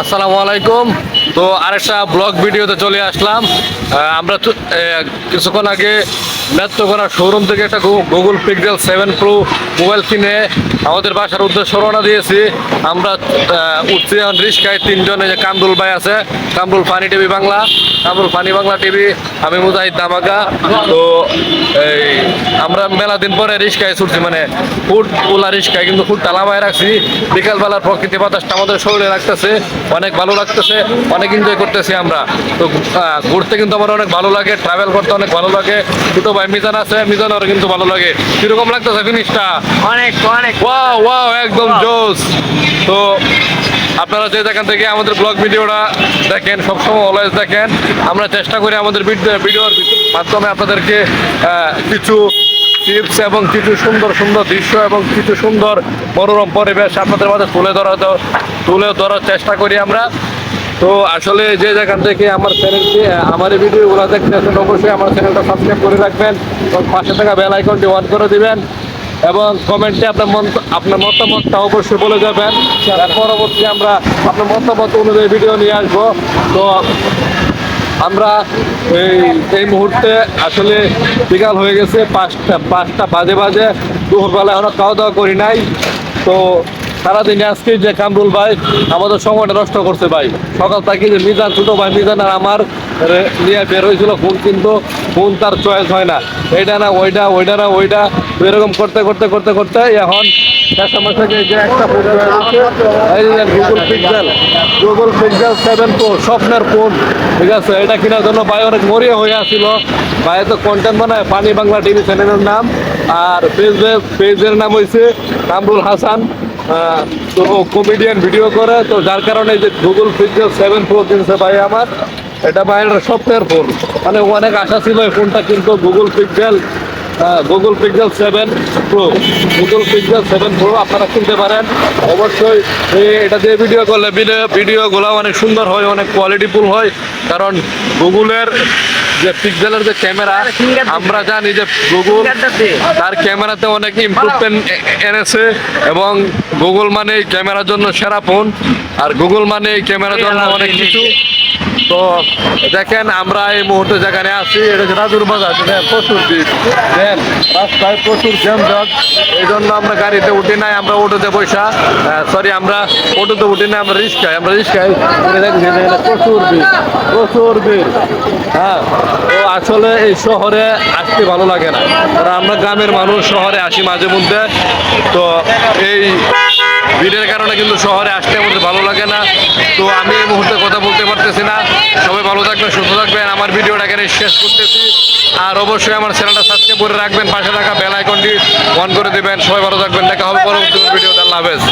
আসসালামু আলাইকুম। তো আরেকটা ব্লগ ভিডিওতে চলে আসলাম। আমরা কিছুক্ষণ আগে নেত্রকোনা শোরুম থেকে একটা Google Pixel seven Pro mobile কিনে আমাদের বাসার উদ্দেশ্য রওনা দিয়েছি। আমরা উঠছি রিস্কায় তিনজন, এই যে কামরুল ভাই আছে, Kamrul funny TV Bangla. Kamrul funny Bangla TV আমি মুজাহিদ দামাকা তো এই আমরা মেলা দিন পরে রিস্কায় ছুটছি মানে ফুট ওলা রিস্কায় কিন্তু ফুট টালামায় রাখছি। বিকালবেলার প্রকৃতি বাতাসটা আমাদের শরীরে রাখতেছে অনেক ভালো লাগতেছে অনেক এনজয় করতেছি আমরা। তো ঘুরতে কিন্তু আমার অনেক ভালো লাগে ট্রাভেল করতে অনেক ভালো লাগে। দুটো ভাই মিজান আছে মিজান মিজানের কিন্তু ভালো লাগে। কীরকম লাগতেছে জিনিসটা অনেক অনেক। ওয়া ওয়া একদম জোস তো আপনারা যে যেখান থেকে আমাদের ব্লগ ভিডিওটা দেখেন, সবসময় অলওয়েজ দেখেন। আমরা চেষ্টা করি আমাদের ভিডিও- ভিডিওর মাধ্যমে আপনাদেরকে কিছু টিপস এবং কিছু সুন্দর সুন্দর দৃশ্য এবং কিছু সুন্দর মনোরম পরিবেশ আপনাদের মাঝে তুলে ধরা তুলে ধরার চেষ্টা করি আমরা। তো আসলে যে যেখান থেকে আমার চ্যানেলটি আমার এই ভিডিওগুলো দেখতেছেন, অবশ্যই আমার চ্যানেলটা সাবস্ক্রাইব করে রাখবেন এবং পাশে থাকা বেল আইকনটি অন করে দিবেন। এবং কমেন্টে আপনার মন আপনার মতামতটা অবশ্যই বলে যাবেন। পরবর্তী আমরা আপনার মতামত অনুযায়ী ভিডিও নিয়ে আসব। তো আমরা এই এই মুহূর্তে আসলে বিকাল হয়ে গেছে পাঁচটা পাঁচটা বাজে বাজে। দুপুরবেলা এখনও খাওয়া দাওয়া করি নাই। তো সারাদিন আজকে যে কামরুল ভাই আমাদের সময়টা নষ্ট করছে ভাই। সকাল থেকে যে মিজান ছোটো ভাই, মিজান আর আমার নিয়ে বের হয়েছিল, ফোন কিন্তু ফোন তার চয়েস হয় না। এইটা না, ওইটা ওইটা না, ওইটা। এরকম করতে করতে করতে করতে এখন কাস্টমার থেকে যে একটা Google Pixel Google Pixel seven Pro স্বপ্নের ফোন ঠিক আছে? এটা কেনার জন্য ভাই অনেক মরিয়া হয়ে আসছিল ভাই তো কন্টেন্ট বানায়, পানি বাংলা টিভি চ্যানেলের নাম। আর পেজের পেজের নাম হয়েছে কামরুল হাসান। তো কমেডিয়ান ভিডিও করে। তো যার কারণে যে গুগল পিক্সেল সেভেন প্রো কিনছে ভাই আমার। এটা ভাইয়ের স্বপ্নের ফোন মানে অনেক আশা ছিল এই ফোনটা কিন্তু Google Pixel Google Pixel seven Pro Google Pixel seven Pro আপনারা কিনতে পারেন। অবশ্যই এটা দিয়ে ভিডিও করলে ভিডিও ভিডিওগুলো অনেক সুন্দর হয় অনেক কোয়ালিটিফুল হয়। কারণ গুগলের যে পিক্সেলের যে ক্যামেরা আমরা জানি যে গুগল তার ক্যামেরাতে অনেক ইমপ্রুভমেন্ট এনেছে এবং গুগল মানে এই ক্যামেরার জন্য সেরা ফোন আর গুগল মানে এই ক্যামেরার জন্য অনেক কিছু। তো দেখেন আমরা এই মুহূর্তে যেখানে আছি, এটা রাজুর বাজার প্রচুর দেখেন রাস্তায় প্রচুর জ্যাম এই জন্য আমরা গাড়িতে উঠি নাই, আমরা অটোতে পয়সা সরি আমরা অটোতে উঠি নাই, আমরা রিক্সায় আমরা রিক্সায় প্রচুর ভিড় প্রচুর ভিড়। হ্যাঁ তো আসলে এই শহরে আসতে ভালো লাগে না। কারণ আমরা গ্রামের মানুষ, শহরে আসি মাঝে মধ্যে। তো এই ভিড়ের কারণে কিন্তু শহরে আসতে আমাদের ভালো লাগে না। তো আমি পারতেছি না। সবাই ভালো থাকবেন, সুস্থ থাকবেন। আমার ভিডিওটা এখানে শেষ করতেছি। আর অবশ্যই আমার চ্যানেলটা সাবস্ক্রাইব করে রাখবেন। পাশে থাকা বেল আইকনটি অন করে দেবেন। সবাই ভালো থাকবেন। দেখা হবে পরবর্তী ভিডিওতে। আল্লাহ হাফেজ।